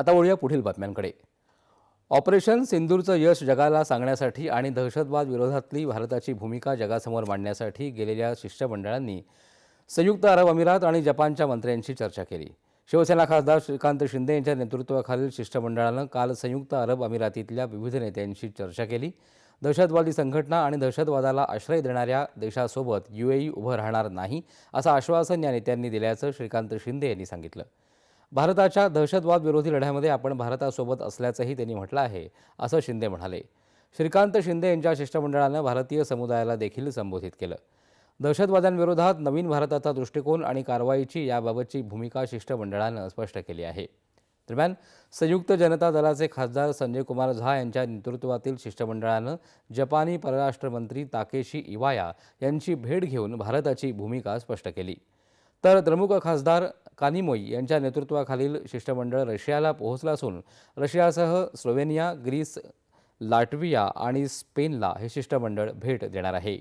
आता वळूया पुढील बातम्यांकडे. ऑपरेशन सिंदूरचं यश जगाला सांगण्यासाठी आणि दहशतवाद विरोधातली भारताची भूमिका जगासमोर मांडण्यासाठी गेलेल्या शिष्टमंडळांनी संयुक्त अरब अमिरात आणि जपानच्या मंत्र्यांशी चर्चा केली. शिवसेना खासदार श्रीकांत शिंदे यांच्या नेतृत्वाखालील शिष्टमंडळानं काल संयुक्त अरब अमिरातीतल्या विविध नेत्यांशी चर्चा केली. दहशतवादी संघटना आणि दहशतवादाला आश्रय देणाऱ्या देशासोबत युएई उभं राहणार नाही असं आश्वासन या नेत्यांनी दिल्याचं श्रीकांत शिंदे यांनी सांगितलं. भारताच्या दहशतवाद विरोधी लढ्यामध्ये आपण भारतासोबत असल्याचंही त्यांनी म्हटलं आहे असं शिंदे म्हणाले. श्रीकांत शिंदे यांच्या शिष्टमंडळानं भारतीय समुदायाला देखील संबोधित केलं. दहशतवाद्यांविरोधात नवीन भारताचा दृष्टिकोन आणि कारवाईची याबाबतची भूमिका शिष्टमंडळानं स्पष्ट केली आहे. दरम्यान संयुक्त जनता दलाचे खासदार संजय कुमार झा यांच्या नेतृत्वातील शिष्टमंडळानं जपानी परराष्ट्रमंत्री ताकेशी इवाया यांची भेट घेऊन भारताची भूमिका स्पष्ट केली. तर द्रमुक खासदार कानिमोई यांच्या नेतृत्वाखालील शिष्टमंडळ रशियाला पोहोचलं असून रशियासह स्लोवेनिया ग्रीस लाटविया आणि स्पेनला हे शिष्टमंडळ भेट देणार आहे.